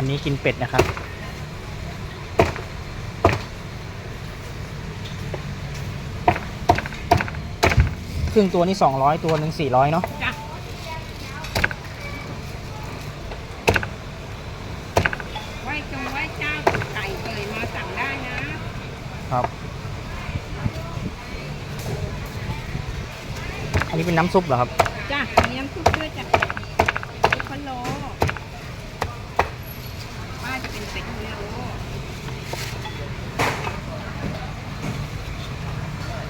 วันนี้กินเป็ดนะครับ ครึ่งตัวนี่สองร้อยตัวหนึ่งสี่ร้อยเนาะจ้ะไหว้จงไหว้เจ้าไก่เอ่ยมาสั่งได้นะ ครับ อันนี้เป็นน้ำซุปเหรอครับ จ้ะเลี้ยงทุกด้วยจ้ะเป็ดพะโล้ว่าจะเป็นเป็ดพะโล้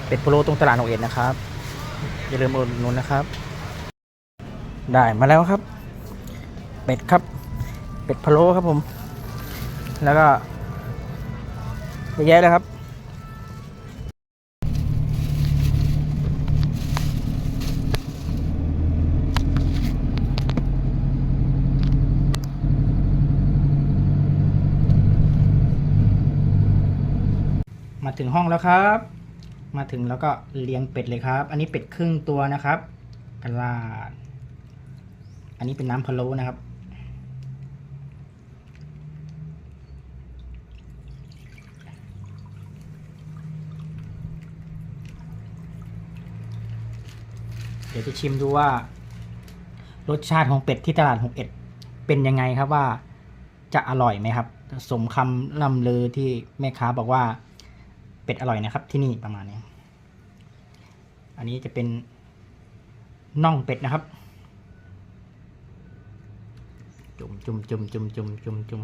เป็ดพะโล้ตรงตลาดหนองเอ็ดนะครับ อย่าลืมอุดหนุนนะครับ ได้มาแล้วครับ เป็ดครับ เป็ดพะโล้ครับผม แล้วก็เยอะแยะเลยครับมาถึงห้องแล้วครับ มาถึงแล้วก็เลี้ยงเป็ดเลยครับ อันนี้เป็ดครึ่งตัวนะครับกระลาด อันนี้เป็นน้ำพะโล้นะครับ เดี๋ยวจะชิมดูว่า รสชาติของเป็ดที่ตลาดหกเอ็ดเป็นยังไงครับว่าจะอร่อยไหมครับ สมคำล่ำลือที่แม่ค้าบอกว่า เป็ดอร่อยนะครับ ที่นี่ประมาณนี้ อันนี้จะเป็นน่องเป็ดนะครับ จุ่มจุ่มจุ่มจุ่มจุ่มจุ่มจุ่ม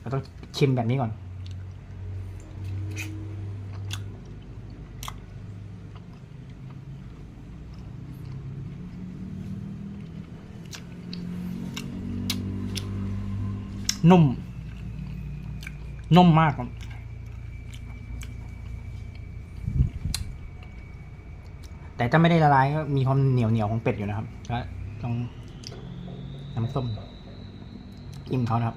เราต้องชิมแบบนี้ก่อนนุ่มนุ่มมากครับ แต่ถ้าไม่ได้ละลายก็มีความเหนียวเหนียวๆของเป็ดอยู่นะครับก็ต้องน้ำส้มจิ้มเขานะครับ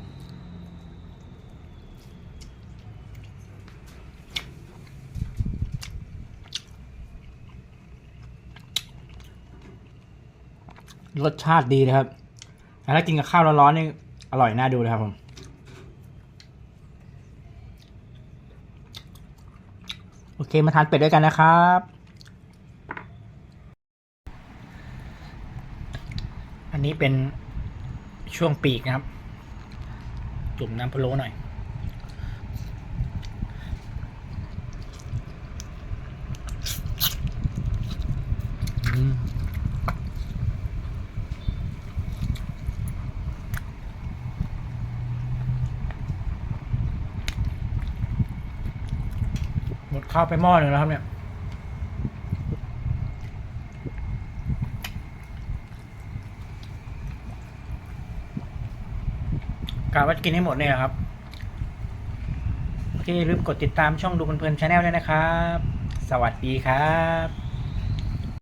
รสชาติดีนะครับแล้วถ้ากินกับข้าวร้อนๆนี่อร่อยน่าดูเลยครับผมโอเคมาทานเป็ดด้วยกันนะครับ นนี้เป็นช่วงปีกนะครับ จุ่มน้ำพะโล้หน่อย หมดข้าวไปหม้อหนึ่งแล้วครับเนี่ย กะว่าจะกินให้หมดเนี่ยครับ โอเคลืมกดติดตามช่องดูเพลินๆชาแนลด้วยนะครับ สวัสดีครับ